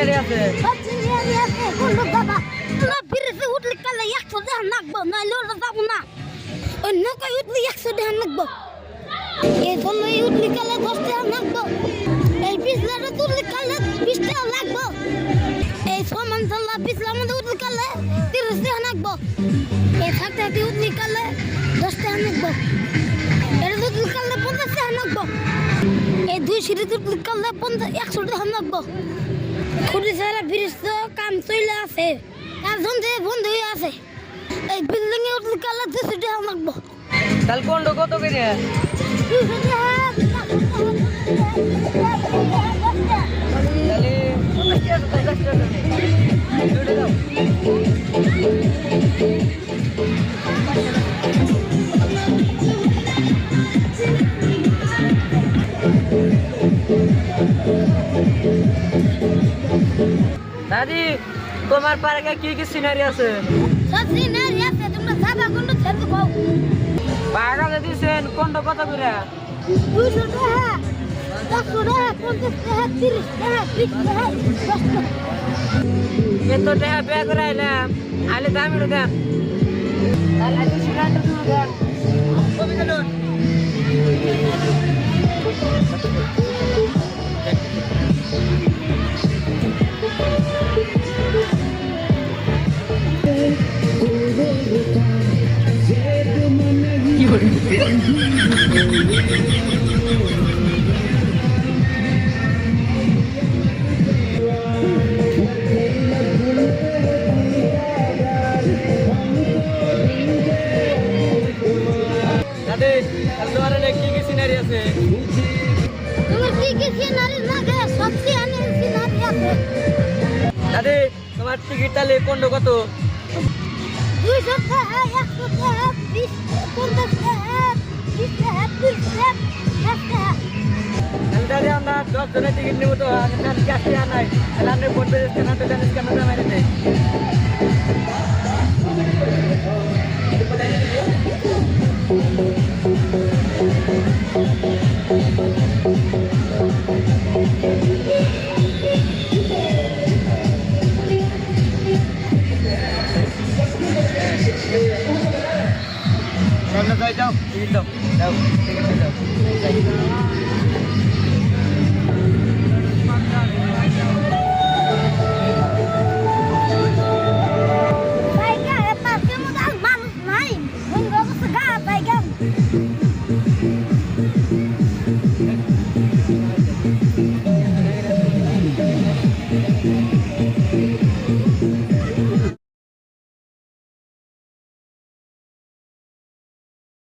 Scenery আছে। সব সিনিয়রই আছে, কোনো বাবা তোরা ফিরেছে উঠলে কালে একশো দেহ নাকবো নাইলে ওরা যাব না। ওই নৌকায় উঠলে একশো দেহ নাকবো এই জন্য উঠলে কালে দশ দেহ নাকবো এই বিছলাটা তুললে কালে বিশ দেহ লাগবো। এই সমান চাল্লা বিছলা মধ্যে উঠলে কালে তিরিশ দেহ নাকবো এই থাকতে থাকতে উঠলে কালে দশ দেহ নাকবো এটা উঠলে কালে পঞ্চাশ দেহ নাকবো এই দুই সিঁড়ি উঠলে কালে পঞ্চাশ, একশো দেহ নাকবো খুঁটি সারা ব্রিজ তো কাম চলে আছে। একজন থেকে বন্ধ হয়ে আছে। এই বিল্ডিং এ উঠলে কালে দুশো সেটা লাগবো। তাহলে কোন কত করে? দাদি তোমার পার্কে কি কি সিনারি আছে? সব সিনারি আছে তোমরা সাদা কোনো ছেড়ে পাও? বাগানে দিছেন কোনটা কত করে? দুশো টাকা একশো টাকা পঞ্চাশ টাকা তিরিশ টাকা বিশ টাকা দশ টাকা। এত টাকা ব্যয় করে আইলাম আইলে দামি তাহলে সিনারি দাদি তোমার টিকিট তাহলে কোনটা কত? দুইশো টাকা একশো টাকা বিশ পঞ্চাশ টাকা বিশ টাকা তিরিশ টাকা আমরা দশ জনের টিকিট নেব তো ক্যাশ নাই তাহলে আপনি PhonePe Dito. Daw. Dito. Dito.